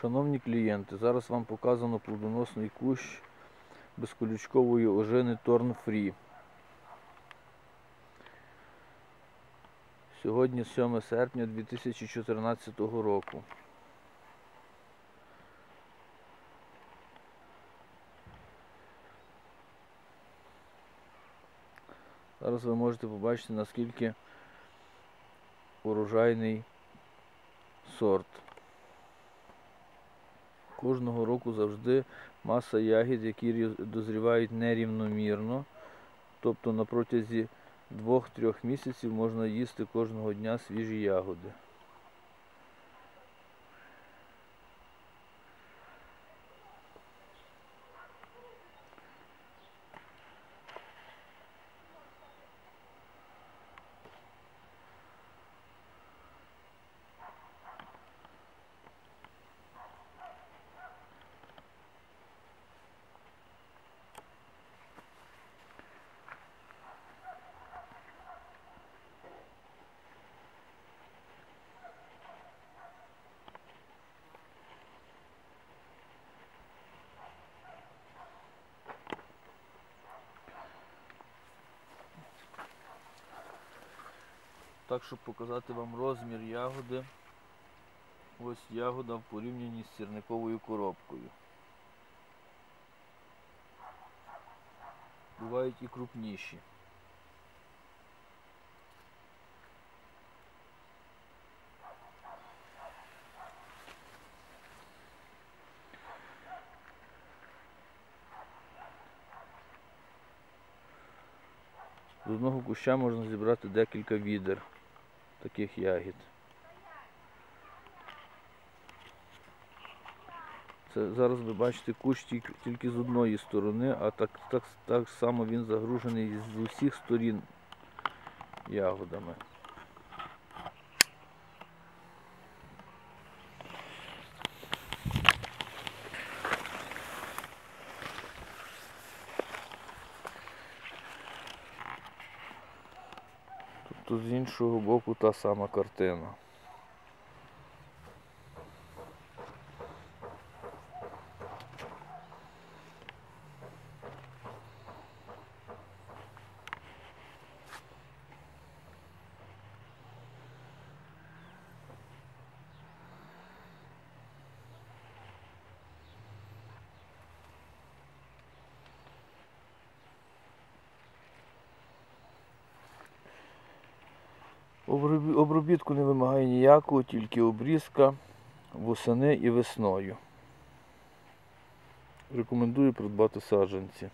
Шановні клієнти, зараз вам показано плодоносний кущ безколючкової ожини Торн Фрі. Сьогодні 7 серпня 2014 року. Зараз ви можете побачити наскільки урожайний сорт. Кожного року завжди маса ягід, які дозрівають нерівномірно. Тобто на протязі 2-3 місяців можна їсти кожного дня свіжі ягоди. Так, щоб показати вам розмір ягоди. Ось ягода в порівнянні з сірниковою коробкою. Бувають і крупніші. З одного куща можна зібрати декілька відер таких ягід. Це зараз ви бачите кущ тільки, з одної сторони, а так, так, так само він загружений з усіх сторін ягодами. Тобто з іншого боку та сама картина. Обробітку не вимагає ніякого, тільки обрізка восени і весною. Рекомендую придбати саджанці.